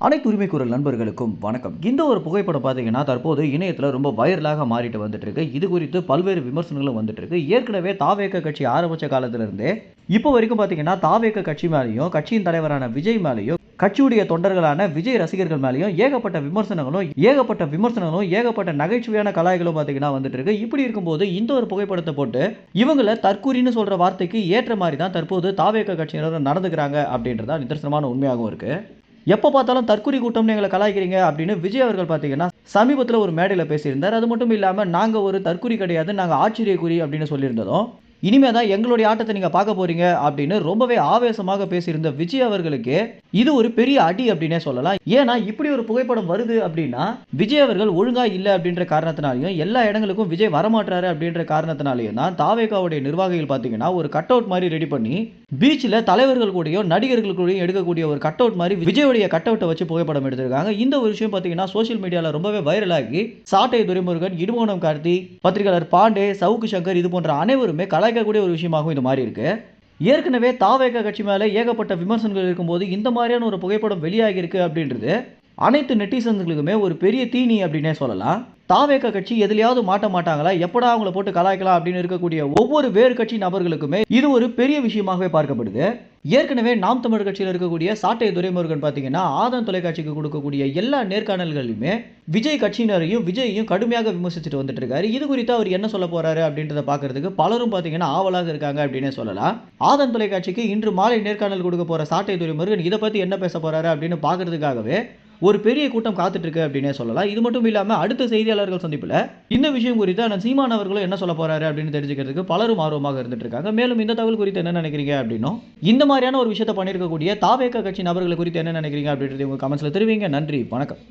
அனைத்து உரிமை குரல் நண்பர்களுக்கும் வணக்கம். இந்த ஒரு புகைப்படம் பார்த்தீங்கன்னா தற்போது இணையத்தில் ரொம்ப வைரலாக மாறிட்டு வந்துட்டு இருக்கு இது குறித்து பல்வேறு விமர்சனங்களும் வந்துட்டு இருக்கு ஏற்கனவே தாவேக்க கட்சி ஆரம்பிச்ச காலத்திலிருந்தே இப்போ வரைக்கும் பார்த்தீங்கன்னா தாவேக்க கட்சி மேலேயும் கட்சியின் தலைவரான விஜய் மேலேயும் கட்சியுடைய தொண்டர்களான விஜய் ரசிகர்கள் மேலேயும் ஏகப்பட்ட விமர்சனங்களும் ஏகப்பட்ட விமர்சனங்களும் ஏகப்பட்ட நகைச்சுவையான கலாய்களும் பார்த்தீங்கன்னா வந்துட்டு இருக்கு இப்படி இருக்கும்போது இந்த ஒரு புகைப்படத்தை போட்டு இவங்கள தற்கூரின்னு சொல்ற வார்த்தைக்கு ஏற்ற மாதிரி தான் தற்போது தாவேக்க கட்சியினர் நடந்துக்கிறாங்க அப்படின்றதா நிதர்சனமான உண்மையாகவும் இருக்கு. எப்போ பார்த்தாலும் தற்கொலை கூட்டம்னு எங்களை கலாய்க்கிறீங்க அப்படின்னு விஜய் அவர்கள் பார்த்தீங்கன்னா சமீபத்தில் ஒரு மேடையில் பேசியிருந்தார். அது மட்டும் இல்லாமல் நாங்கள் ஒரு தற்கொலை கிடையாது நாங்கள் ஆச்சரியக்குறி அப்படின்னு சொல்லியிருந்ததும் இனிமே தான் எங்களுடைய ஆட்டத்தை நீங்கள் பார்க்க போறீங்க அப்படின்னு ரொம்பவே ஆவேசமாக பேசியிருந்த விஜய் அவர்களுக்கு இது ஒரு பெரிய அடி அப்படின்னே சொல்லலாம். ஏன்னா இப்படி ஒரு புகைப்படம் வருது அப்படின்னா விஜய் அவர்கள் ஒழுங்கா இல்லை அப்படின்ற காரணத்தினாலையும் எல்லா இடங்களுக்கும் விஜய் வரமாட்டாரு அப்படின்ற காரணத்தினாலையும் தான் தாவேகாவுடைய நிர்வாகிகள் பார்த்தீங்கன்னா ஒரு கட் அவுட் மாதிரி ரெடி பண்ணி பீச்சில் தலைவர்கள் கூடயும் நடிகர்கள் கூடயும் எடுக்கக்கூடிய ஒரு கட் அவுட் மாதிரி விஜயோடைய கட் அவுட்டை வச்சு புகைப்படம் எடுத்திருக்காங்க. இந்த ஒரு விஷயம் பார்த்தீங்கன்னா சோஷியல் மீடியாவில் ரொம்பவே வைரலாகி சாட்டை துரைமுருகன் இடுமோனம் கார்த்தி பத்திரிகையாளர் பாண்டே சவுக்கு சங்கர் இது போன்ற அனைவருமே கலாய்க்கக்கூடிய ஒரு விஷயமாகவும் இது மாறி இருக்குது ஏற்கனவே தாவேக கட்சி மேலே ஏகப்பட்ட விமர்சனங்கள் இருக்கும்போது இந்த மாதிரியான ஒரு புகைப்படம் வெளியாகி இருக்கு அப்படின்றது அனைத்து நெட்டிசன்ஸ்களுக்குமே ஒரு பெரிய தீனி அப்படின்னே சொல்லலாம். தாவேக கட்சி எதுலையாவது மாட்ட மாட்டாங்களா? எப்படா அவங்கள போட்டு கலாய்க்கலாம் அப்படின்னு இருக்கக்கூடிய ஒவ்வொரு வேறு கட்சி நபர்களுக்குமே இது ஒரு பெரிய விஷயமாகவே பார்க்கப்படுது. ஏற்கனவே நாம் தமிழர் கட்சியில் இருக்கக்கூடிய சாட்டை துரைமுருகன் பார்த்தீங்கன்னா ஆதன் தொலைக்காட்சிக்கு கொடுக்கக்கூடிய எல்லா நேர்காணல்களிலுமே விஜய் கட்சியினரையும் விஜயையும் கடுமையாக விமர்சிச்சுட்டு வந்துட்டு இருக்காரு. இது குறித்து அவர் என்ன சொல்ல போறாரு அப்படின்றத பார்க்கறதுக்கு பலரும் பார்த்தீங்கன்னா ஆவலாக இருக்காங்க அப்படின்னே சொல்லலாம். ஆதன் தொலைக்காட்சிக்கு இன்று மாலை நேர்காணல் கொடுக்க போற சாட்டை துரைமுருகன் இதை பத்தி என்ன பேச போறாரு அப்படின்னு பார்க்கறதுக்காகவே ஒரு பெரிய கூட்டம் காத்துட்ருக்கு அப்படின்னே சொல்லலாம். இது மட்டும் இல்லாமல் அடுத்த செய்தியாளர்கள் சந்திப்பில் இந்த விஷயம் குறித்து அண்ணன் சீமான் அவர்களும் என்ன சொல்ல போறாரு அப்படின்னு தெரிஞ்சுக்கிறதுக்கு பலரும் ஆர்வமாக இருந்துட்டு இருக்காங்க மேலும் இந்த தகவல் குறித்து என்ன நினைக்கிறீங்க அப்படின்னும் இந்த மாதிரியான ஒரு விஷயத்தை பண்ணியிருக்கக்கூடிய தாவேக்க கட்சி நபர்களை குறித்து என்ன நினைக்கிறீங்க அப்படின்றது உங்கள் கமெண்ட்ஸில் தெரிவிங்க. நன்றி வணக்கம்.